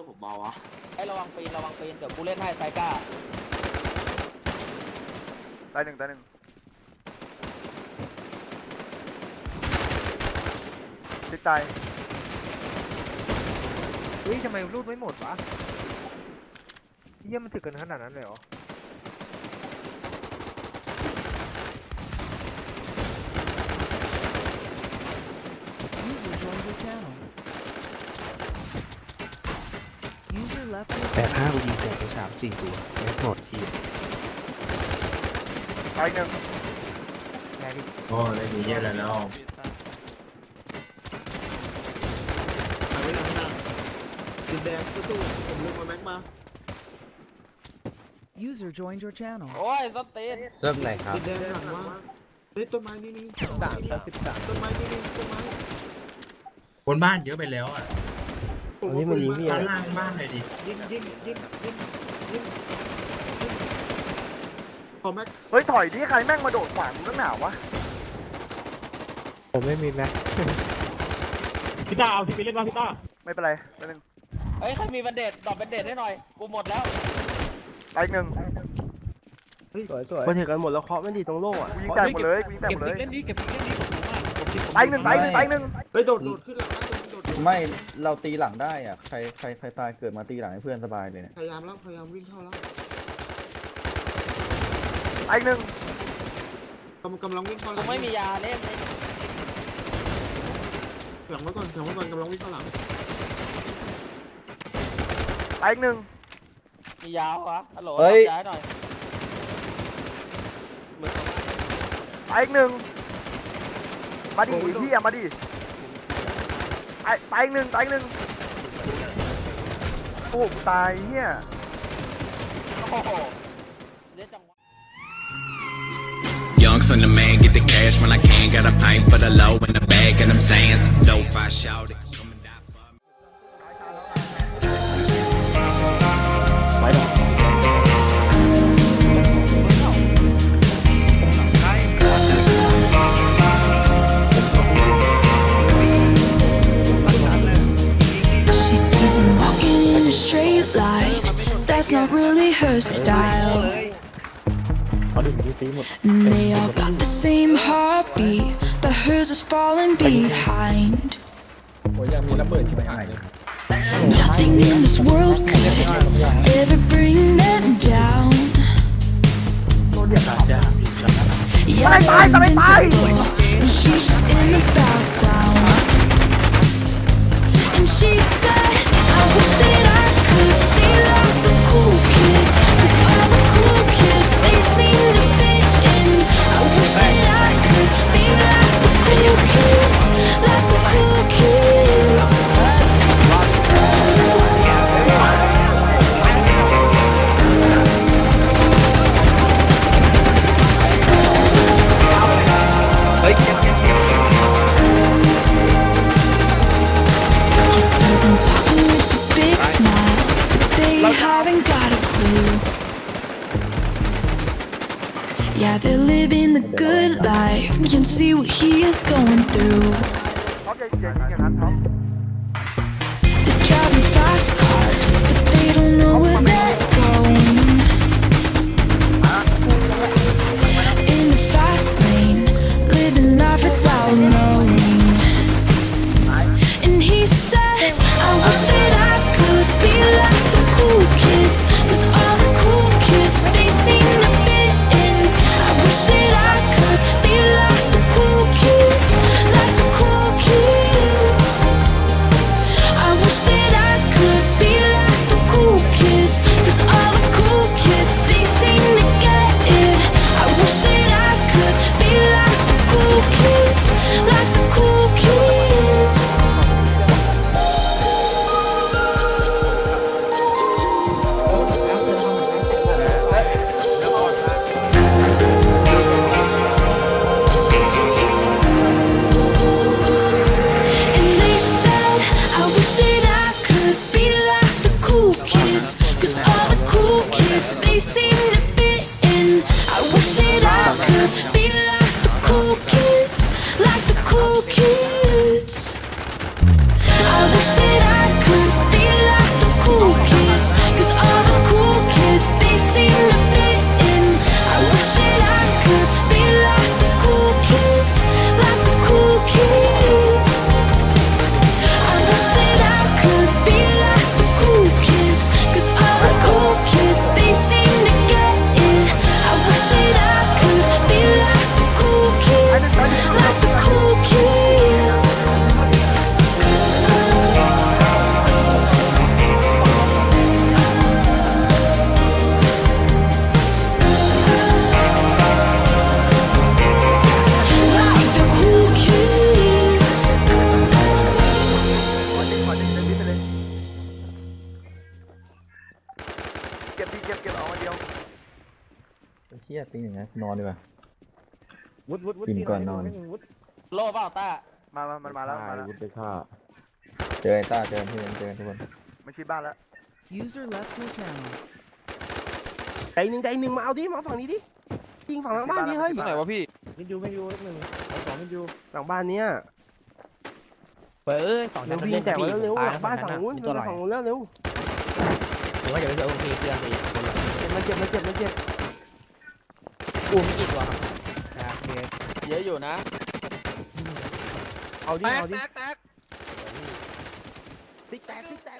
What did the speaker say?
รื่องผมเบาวะไอ้ระวังปีนระวังปีนเดี๋ยวกูเล่นให้ไซก้าตายหนึ่งตายหนึ่งติดตายเฮ้ยทำไมรูดไม่หมดวะเยี่ยมันถึกกันขนาดนั้นเลยเหรอ User joined your channel. User left your แปดห้ากูยิงแตกไปสามสี่ตัวแม็กหมดอีกตายหนึ่งแย่ดิโอ้ได้มีเยอะแล้วเนาะหายไปไหนนะดินแดงตู้ๆผมลงมาแม็กมา User joined your channel. โอ้ยสตีนเริ่มไหนครับดินแดงหลังมาเฮ้ยต้นไม้นี่นี่สามสามสิบสามต้นไม้นี่นี่ต้นไม้บนบ้านเยอะไปแล้วอะ ผมว่าปืนด้านล่างบ้านเลยดิยิงยิงยิงยิงยิงขอแม็กเฮ้ยถอยดิใครแม่งมาโดดขวางกูตั้งหนาวะผมไม่มีแม็กพี่ต้าเอาที่ไปเล่นบ้างพี่ต้าไม่เป็นไรตายหนึ่งเฮ้ยใครมีบันเดดดรอปบันเดดให้หน่อย กูหมดแล้วตายหนึ่งสวยสวยคนเห็นกันหมดแล้วเคาะไม่ดีตรงโล่อะกูยิงแตกหมดเลยกูยิงแตกเก็หบมดฟิเลยกเล่นนี้เก็บฟิกเล่นนี้ผมรู้มากผมคิดผมตายหนึ่งตายหนึ่งตายหนึ่งเฮ้ยโดดโดดขึ้นหลังนะโดด ไม่เราตีหลังได้อะใครใครใครตายเกิดมาตีหลังให้เพื่อนสบายเลยเนี่ยพยายามแล้วพยายามวิ่งเข้าแล้วตายหนึ่งกำกำลังวิ่งเข้าหกูลังไม่มียาเล่นหลังไว้ก่อนหลังไว้ก่อนกำลังวิ่งเข้าหลังตายหนึ่งมียาวะฮัลโหลเฮ้ยย้ายหน่อยตายหนึ่งมาดิพี่อะมาดิ ตายตายหนึ่งตายหนึ่งโอ้โหกูตายเฮีย โอ้โหเดี๋ยวจังหวะ Young son of man, get the cash when I can. Got a pint for the low in the bag, and I'm saying some dope. I shout it. that's not really her style. They all got the same heartbeat, but hers is falling behind. Nothing in this world could ever bring them down. Yeah, they're invincible, and she's just in the background. And she says, I wish that I Yeah, they're living the good life. Can see what he is going through. ยตีหนึ่งนะนอนดีกว่า วุดวุดวุดกินก่อนนอน วุดโล่เปล่าต้ามามามันมาแล้วมาแล้ววุดไปฆ่าเจอไอ้ต้าเจอเพื่อนเจอทุกคนมันชิดบ้านแล้ว User left your channel. ใจหนึ่งใจหนึ่งมาเอาดิมาฝั่งนี้ดิยิงฝั่งหลังบ้านดิเฮ้ยที่ไหนวะพี่มินยูมินยูหนึ่งเอาสองมินยูหลังบ้านเนี้ยเอ้ยสองเร็ชั้วนพี่แตกมาเร็วๆหลังบ้านฝั่งนู้นมีตัวไหลฝั่งนู้นแล้วเร็วหรือว่าจะไปเจอโอเคเพื่อนไปอีกคนละเจ็บมันเจ็บมันเจ็บมันเจ็บ กูมีกี่ตัวครับเยอะอยู่นะ เอาดิเอาดิแตกซิกแตกซิกแตกซิก